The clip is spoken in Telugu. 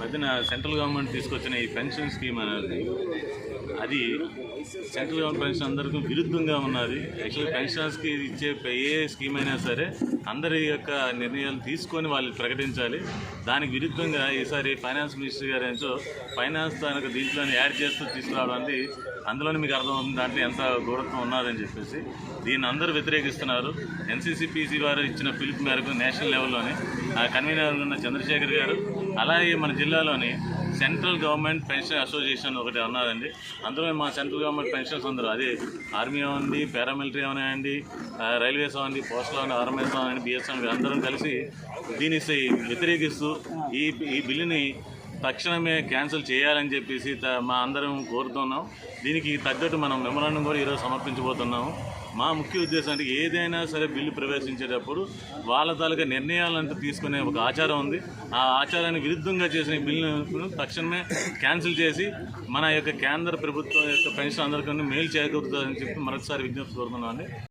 మధ్యన సెంట్రల్ గవర్నమెంట్ తీసుకొచ్చిన ఈ పెన్షన్ స్కీమ్ అనేది అది సెంట్రల్ గవర్నమెంట్ పెన్షన్ అందరికీ విరుద్ధంగా ఉన్నది. యాక్చువల్లీ పెన్షనర్స్కి ఇచ్చే ఏ స్కీమ్ అయినా సరే అందరి యొక్క నిర్ణయాలు తీసుకొని వాళ్ళు ప్రకటించాలి. దానికి విరుద్ధంగా ఈసారి ఫైనాన్స్ మినిస్టర్ గారు ఏంటో ఫైనాన్స్ దానికి దీంట్లోనే యాడ్ చేస్తూ తీసుకురావడం అనేది అందులోనే మీకు అర్థమవుతుంది. దాంట్లో ఎంత గౌరవం ఉన్నదని చెప్పేసి దీన్ని అందరూ వ్యతిరేకిస్తున్నారు. ఎన్సీసీపీసీ వారు ఇచ్చిన పిలుపు మేరకు నేషనల్ లెవెల్లోని ఆ కన్వీనర్ ఉన్న చంద్రశేఖర్ గారు అలాగే మన జిల్లాలోని సెంట్రల్ గవర్నమెంట్ పెన్షన్ అసోసియేషన్ ఒకటి ఉన్నదండి అందులో మా సెంట్రల్ గవర్నమెంట్ పెన్షన్స్ అందరూ అదే ఆర్మీ ఉంది పారామిలిటరీ అవనివ్వండి రైల్వేస్ అవ్వండి పోస్టల్ అవ్వండి ఆర్మీస్ అవ్వండి బిఎస్ఎన్ అందరం కలిసి దీన్ని వ్యతిరేకిస్తూ ఈ ఈ బిల్లుని తక్షణమే క్యాన్సిల్ చేయాలని చెప్పేసి త- మా అందరం కోరుతున్నాం. దీనికి తగ్గట్టు మనం మెమరాండం కూడా ఈరోజు సమర్పించబోతున్నాము మా ముఖ్య ఉద్దేశం అంటే ఏదైనా సరే బిల్లు ప్రవేశించేటప్పుడు వాళ్ళ తాలూకా నిర్ణయాలను తీసుకునే ఒక ఆచారం ఉంది. ఆ ఆచారానికి విరుద్ధంగా చేసిన బిల్లును తక్షణమే క్యాన్సిల్ చేసి మన యొక్క కేంద్ర ప్రభుత్వం యొక్క పెన్షన్ అందరికీ మేలు చేకూరుతుందని చెప్పి మరొకసారి విజ్ఞప్తి కోరుతున్నాం